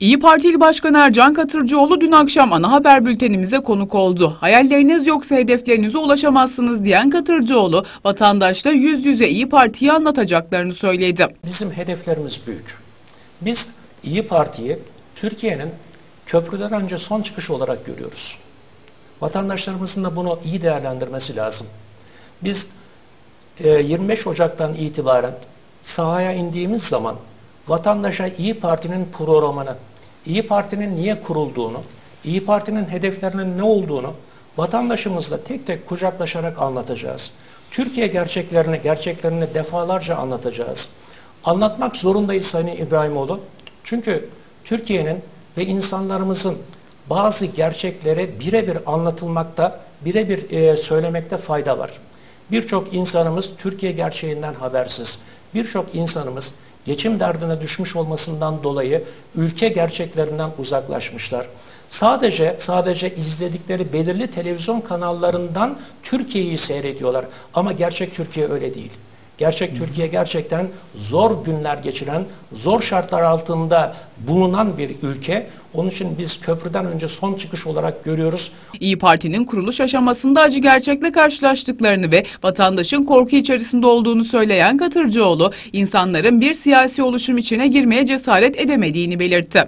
İyi Parti İl Başkanı Ercan Katırcıoğlu dün akşam ana haber bültenimize konuk oldu. Hayalleriniz yoksa hedeflerinize ulaşamazsınız diyen Katırcıoğlu, vatandaşla yüz yüze İyi Parti'yi anlatacaklarını söyledi. Bizim hedeflerimiz büyük. Biz İyi Parti'yi Türkiye'nin köprüden önce son çıkış olarak görüyoruz. Vatandaşlarımızın da bunu iyi değerlendirmesi lazım. Biz e, 25 Ocak'tan itibaren sahaya indiğimiz zaman vatandaşa İyi Parti'nin programını, İyi Parti'nin niye kurulduğunu, İyi Parti'nin hedeflerinin ne olduğunu vatandaşımızla tek tek kucaklaşarak anlatacağız. Türkiye gerçeklerini, gerçeklerini defalarca anlatacağız. Anlatmak zorundayız Sayın İbrahimoğlu. Çünkü Türkiye'nin ve insanlarımızın bazı gerçekleri birebir anlatılmakta, birebir e, söylemekte fayda var. Birçok insanımız Türkiye gerçeğinden habersiz. Birçok insanımız geçim derdine düşmüş olmasından dolayı ülke gerçeklerinden uzaklaşmışlar. Sadece sadece izledikleri belirli televizyon kanallarından Türkiye'yi seyrediyorlar ama gerçek Türkiye öyle değil. Gerçek Türkiye gerçekten zor günler geçiren, zor şartlar altında bulunan bir ülke. Onun için biz köprüden önce son çıkış olarak görüyoruz. İyi Parti'nin kuruluş aşamasında acı gerçekle karşılaştıklarını ve vatandaşın korku içerisinde olduğunu söyleyen Katırcıoğlu, insanların bir siyasi oluşum içine girmeye cesaret edemediğini belirtti.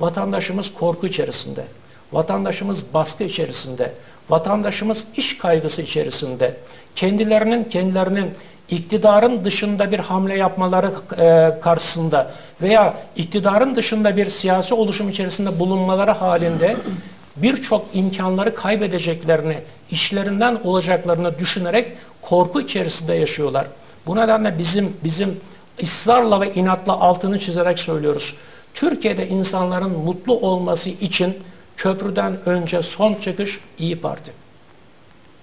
Vatandaşımız korku içerisinde, vatandaşımız baskı içerisinde, vatandaşımız iş kaygısı içerisinde, kendilerinin kendilerinin iktidarın dışında bir hamle yapmaları e, karşısında veya iktidarın dışında bir siyasi oluşum içerisinde bulunmaları halinde birçok imkanları kaybedeceklerini, işlerinden olacaklarını düşünerek korku içerisinde yaşıyorlar. Bu nedenle bizim bizim ısrarla ve inatla altını çizerek söylüyoruz. Türkiye'de insanların mutlu olması için köprüden önce son çıkış İyi Parti.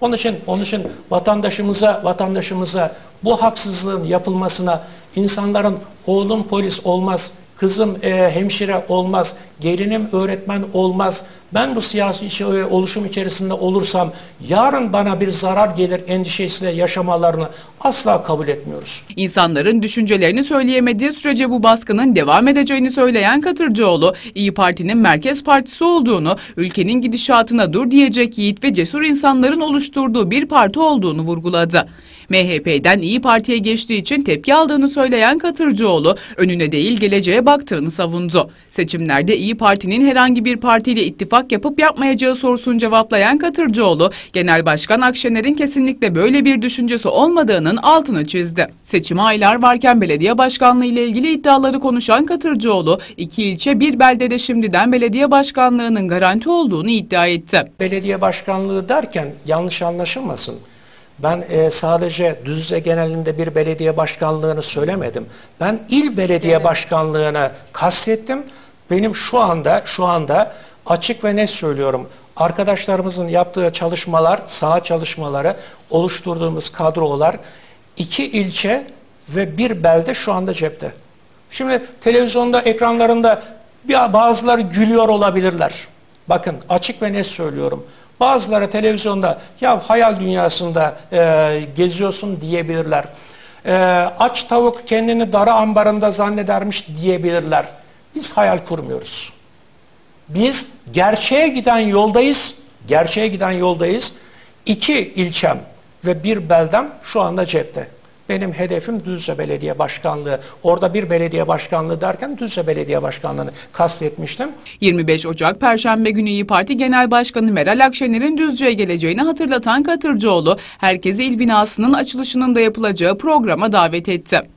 Onun için, onun için vatandaşımıza, vatandaşımıza bu haksızlığın yapılmasına, insanların oğlum polis olmaz, kızım e, hemşire olmaz, gelinim öğretmen olmaz, ben bu siyasi e, oluşum içerisinde olursam yarın bana bir zarar gelir endişesiyle yaşamalarını asla kabul etmiyoruz. İnsanların düşüncelerini söyleyemediği sürece bu baskının devam edeceğini söyleyen Katırcıoğlu, İyi Parti'nin merkez partisi olduğunu, ülkenin gidişatına dur diyecek yiğit ve cesur insanların oluşturduğu bir parti olduğunu vurguladı. MHP'den İyi Parti'ye geçtiği için tepki aldığını söyleyen Katırcıoğlu, önüne değil geleceğe baktığını savundu. Seçimlerde İyi Parti'nin herhangi bir partiyle ittifak yapıp yapmayacağı sorusunu cevaplayan Katırcıoğlu, Genel Başkan Akşener'in kesinlikle böyle bir düşüncesi olmadığının altını çizdi. Seçime aylar varken belediye başkanlığı ile ilgili iddiaları konuşan Katırcıoğlu, iki ilçe bir beldede şimdiden belediye başkanlığının garanti olduğunu iddia etti. Belediye başkanlığı derken yanlış anlaşılmasın. Ben e, sadece Düzce genelinde bir belediye başkanlığını söylemedim. Ben il belediye başkanlığını kastettim. Benim şu anda şu anda açık ve net söylüyorum. Arkadaşlarımızın yaptığı çalışmalar, saha çalışmaları, oluşturduğumuz kadrolar iki ilçe ve bir belde şu anda cepte. Şimdi televizyonda ekranlarında bazıları gülüyor olabilirler. Bakın açık ve net söylüyorum. Bazıları televizyonda ya hayal dünyasında e, geziyorsun diyebilirler. E, aç tavuk kendini dara ambarında zannedermiş diyebilirler. Biz hayal kurmuyoruz. Biz gerçeğe giden yoldayız. Gerçeğe giden yoldayız. İki ilçem ve bir beldem şu anda cepte. Benim hedefim Düzce Belediye Başkanlığı. Orada bir belediye başkanlığı derken Düzce Belediye Başkanlığı'nı kastetmiştim. 25 Ocak Perşembe günü İyi Parti Genel Başkanı Meral Akşener'in Düzce'ye geleceğini hatırlatan Katırcıoğlu, herkesi il binasının açılışının da yapılacağı programa davet etti.